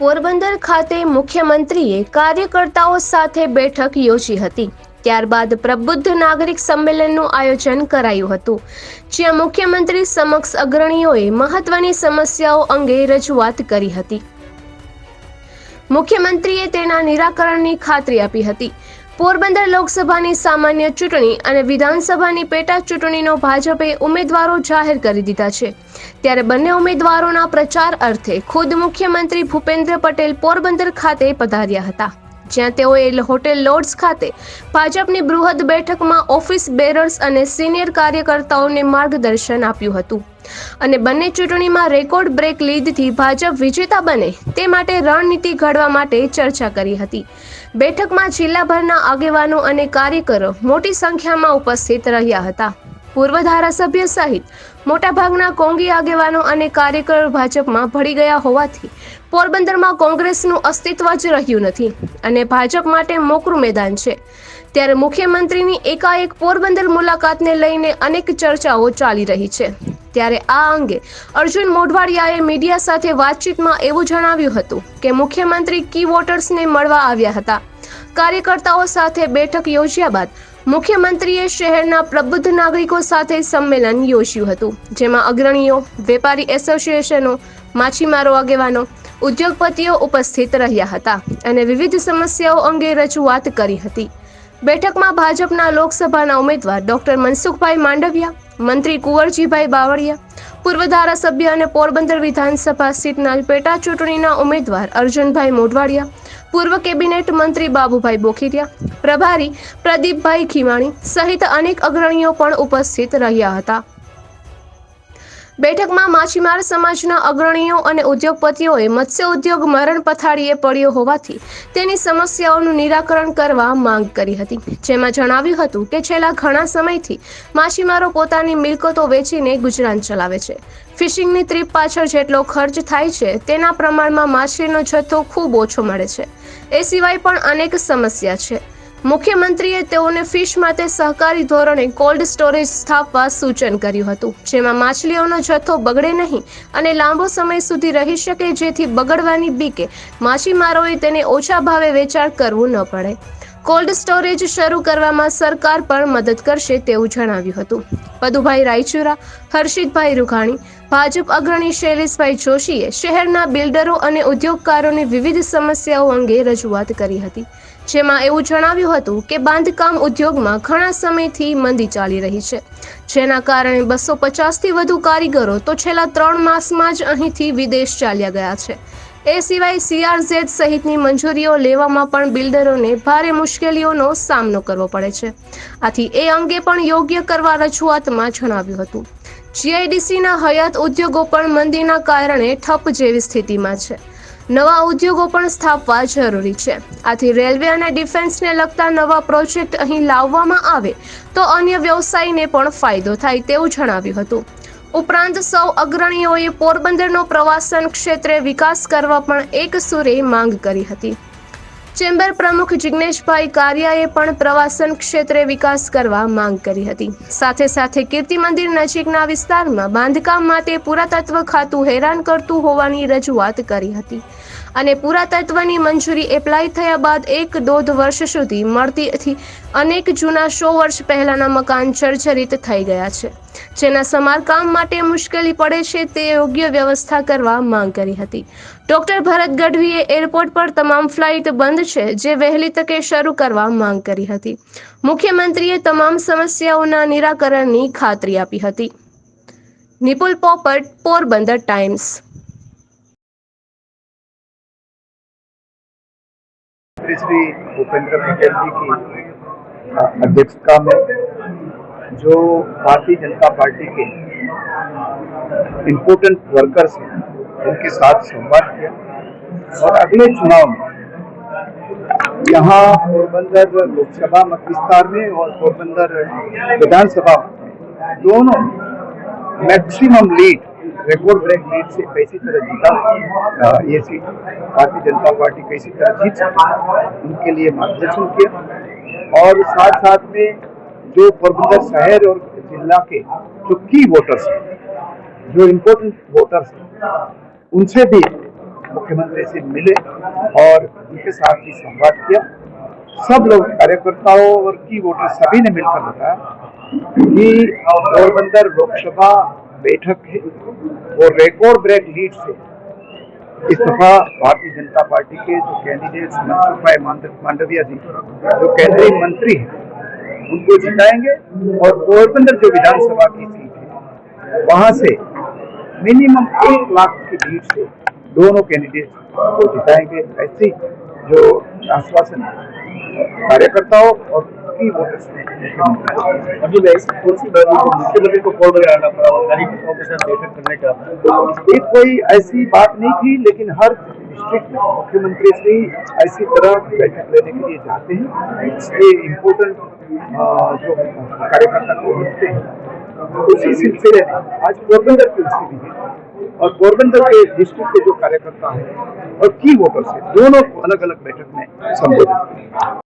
પોરબંદર ખાતે મુખ્યમંત્રીએ કાર્યકર્તાઓ સાથે બેઠક યોજી હતી. ત્યારબાદ પ્રબુદ્ધ નાગરિક સંમેલનનું આયોજન કરાયું હતું. જ્યાં મુખ્યમંત્રી સમક્ષ અગ્રણીઓએ મહત્વની સમસ્યાઓ અંગે રજૂઆત કરી હતી. મુખ્યમંત્રીએ તેના નિરાકરણની ખાતરી આપી હતી. પોરબંદર લોકસભાની સામાન્ય ચૂંટણી અને વિધાનસભાની પેટા ચૂંટણીનો ભાજપે ઉમેદવારો જાહેર કરી દીધા છે. ત્યારે બંને ઉમેદવારોના પ્રચાર અર્થે ખુદ મુખ્યમંત્રી ભૂપેન્દ્ર પટેલ પોરબંદર ખાતે પધાર્યા હતા. જ્યાં તેઓએ હોટેલ લોર્ડ્સ ખાતે ભાજપની બૃહદ બેઠકમાં ઓફિસ બેરર્સ અને સિનિયર કાર્યકર્તાઓને માર્ગદર્શન આપ્યું હતું. અને બંને ચૂંટણીમાં રેકોર્ડ બ્રેક લીધથી ભાજપ વિજેતા બને તે માટે રણનીતિ ઘડવા માટે ચર્ચા કરી હતી. બેઠકમાં જિલ્લાભરના આગેવાનો અને કાર્યકરો મોટી સંખ્યામાં ઉપસ્થિત રહ્યા હતા. પૂર્વ ધારાસભ્ય સહિત મોટાભાગના કોંગી આગેવાનો અને કાર્યકરો ભાજપમાં ભળી ગયા હોવાથી પોરબંદરમાં કોંગ્રેસનું અસ્તિત્વ જ રહ્યું નથી અને ભાજપ માટે મોકરું મેદાન છે. ત્યારે મુખ્યમંત્રીની એકાએક પોરબંદર મુલાકાતને લઈને અનેક ચર્ચાઓ ચાલી રહી છે. ત્યારે આ અંગે અર્જુન મોઢવાડિયાએ મીડિયા સાથે વાતચીતમાં એવું જણાવ્યું હતું કે મુખ્યમંત્રી કી વોટર્સને મળવા આવ્યા હતા. કાર્યકર્તાઓ સાથે બેઠક યોજ્યા બાદ મુખ્યમંત્રીએ શહેરના પ્રબુદ્ધ નાગરિકો સાથે સંમેલન યોજ્યું હતું, જેમાં અગ્રણીઓ, વેપારી એસોસિએશનો, માછીમારો આગેવાનો, ઉદ્યોગપતિઓ ઉપસ્થિત રહ્યા હતા અને વિવિધ સમસ્યાઓ અંગે રજૂઆત કરી હતી. બેઠકમાં ભાજપના લોકસભાના ઉમેદવાર ડોક્ટર મનસુખભાઈ માંડવિયા, મંત્રી કુંવરજીભાઈ બાવળિયા પૂર્વ ધારાસભ્ય અને પોરબંદર વિધાનસભા સીટના પેટા ચૂંટણીના ઉમેદવાર અર્જુનભાઈ મોઢવાડિયા, પૂર્વ કેબિનેટ મંત્રી બાબુભાઈ બોખીરિયા, પ્રભારી પ્રદીપભાઈ ખીમાણી સહિત અનેક અગ્રણીઓ પણ ઉપસ્થિત રહ્યા હતા. બેઠકમાં માછીમાર સમાજના અગ્રણીઓ અને ઉદ્યોગપતિઓએ મત્સ્ય ઉદ્યોગ મરણ પથારીએ પડ્યો હોવાથી તેની સમસ્યાઓનું નિરાકરણ કરવા માંગ કરી હતી. જેમાં જણાવ્યું હતું કે છેલ્લા ઘણા સમયથી માછીમારો પોતાની મિલકતો વેચીને ગુજરાન ચલાવે છે. ફિશિંગની ટ્રીપ પાછળ જેટલો ખર્ચ થાય છે, તેના પ્રમાણમાં માછલીનો જથ્થો ખૂબ ઓછો મળે છે. એ સિવાય પણ અનેક સમસ્યા છે. મુખ્યમંત્રીએ તેઓને ફિશ માટે સહકારી ધોરણે કોલ્ડ સ્ટોરેજ સ્થાપવા સૂચન કર્યું હતું. જેમાં માછલીઓનો જથ્થો બગડે નહીં અને લાંબો સમય સુધી રહી શકે જેથી બગડવાની બીકે માછીમારોએ તેને ઓછા ભાવે વેચાણ કરવું ન પડે. કોલ્ડ સ્ટોરેજ શરૂ કરવામાં સરકાર પણ મદદ કરશે તેવું જણાવ્યું હતું. પદુભાઈ રાયચુરા, હર્ષિતભાઈ રૂઘાણી, ભાજપ અગ્રણી શૈલેષભાઈ જોશીએ શહેરના બિલ્ડરો અને ઉદ્યોગકારોની વિવિધ સમસ્યાઓ અંગે રજૂઆત કરી હતી. જેમાં એવું જણાવ્યું હતું કે બાંધકામ ઉદ્યોગમાં ઘણા સમયથી મંદી ચાલી રહી છે. જેના કારણે બસો પચાસથી વધુ કારીગરો તો છેલ્લા ત્રણ માસમાં જ અહીંથી વિદેશ ચાલ્યા ગયા છે. એ સિવાય સીઆરઝેડ સહિતની મંજૂરીઓ લેવામાં પણ બિલ્ડરોને ભારે મુશ્કેલીઓનો સામનો કરવો પડે છે. આથી એ અંગે પણ યોગ્ય કરવા રજૂઆતમાં જણાવ્યું હતું. જીઆઈડીસીના હયાત ઉદ્યોગો પણ મંદીના કારણે ઠપ જેવી સ્થિતિમાં છે. નવા ઉદ્યોગો પણ સ્થાપવા જરૂરી છે. આથી રેલવે અને ડિફેન્સને લગતા નવા પ્રોજેક્ટ અહીં લાવવામાં આવે તો અન્ય વ્યવસાયને પણ ફાયદો થાય તેવું જણાવ્યું હતું. ઉપરાંત સૌ અગ્રણીઓએ પોરબંદરનો પ્રવાસન ક્ષેત્રે વિકાસ કરવા પણ એક સુરે માંગ કરી હતી. ચેમ્બર પ્રમુખ જિગ્નેશભાઈ કારિયાએ પણ પ્રવાસન ક્ષેત્રે વિકાસ કરવા માંગ કરી હતી. સાથે સાથે કીર્તિ મંદિર નજીકના વિસ્તારમાં બાંધકામ માટે પુરાતત્વ ખાતું હેરાન કરતું હોવાની રજૂઆત કરી હતી. અને પુરાતત્વની મંજૂરી એપ્લાય થયા બાદ એક દોઢ વર્ષ સુધી મળતી હતી. અનેક જૂના સો વર્ષ પહેલાના મકાન જર્જરિત થઈ ગયા છે. જેના સમારકામ માટે મુશ્કેલી પડે છે તે યોગ્ય વ્યવસ્થા કરવા માંગ કરી હતી. ડોક્ટર ભરત ગઢવીએ એરપોર્ટ પર તમામ ફ્લાઇટ બંધ છે, જે વહેલી તકે શરૂ કરવા માંગ કરી હતી. મુખ્યમંત્રીએ તમામ સમસ્યાઓના નિરાકરણની ખાતરી આપી હતી. નિપુલ પોપટ, પોરબંદર ટાઈમ્સ. मंत्री श्री भूपेंद्र पटेल जी की अध्यक्षता में जो भारतीय जनता पार्टी के इम्पोर्टेंट वर्कर्स हैं, उनके साथ संवाद किया और अगले चुनाव में यहाँ पोरबंदर लोकसभा मत विस्तार में और पोरबंदर विधानसभा दोनों maximum lead record break lead से कैसी तरह जीता? ये सीट भारतीय जनता पार्टी कैसी तरह जीत सके? उनके लिए मार्गदर्शन किया। और साथ साथ में जो पोरबंदर शहर और जिला के जो की वोटर्स हैं, जो इम्पोर्टेंट वोटर्स हैं, उनसे भी मुख्यमंत्री से मिले और उनके साथ भी संवाद किया। सब लोग कार्यकर्ताओं और की वोटर सभी ने मिलकर बताया कि पोरबंदर लोकसभा बैठक है। वो रिकॉर्ड ब्रेक लीड से। इस दफ़ा भारतीय जनता पार्टी के जो कैंडिडेट मनसुख भाई मांडविया जी, जो केंद्रीय मंत्री हैं, उनको जिताएँगे और पोरबंदर जो विधानसभा की सीट है, वहाँ से मिनिमम एक लाख की लीड से दोनों कैंडिडेट को जिताएँगे। ऐसी जो आश्वासन कार्यकर्ताओं और की वोटर्स ने अभी मैं है मुख्यमंत्री को कॉल लगाना पड़ा और कार्यकर्ताओं के साथ बैठक करने का ये कोई ऐसी बात नहीं थी, लेकिन हर डिस्ट्रिक्ट मुख्यमंत्री से ऐसी तरह बैठक लेने के लिए जाते हैं। इसलिए इम्पोर्टेंट जो कार्यकर्ता को होते हैं, उसी सिलसिले में आज पोरबंदर की स्थिति है। और पोरबंदर के डिस्ट्रिक्ट के जो कार्यकर्ता हैं और की वोटर्स हैं दोनों को अलग अलग बैठक में संबोधित किया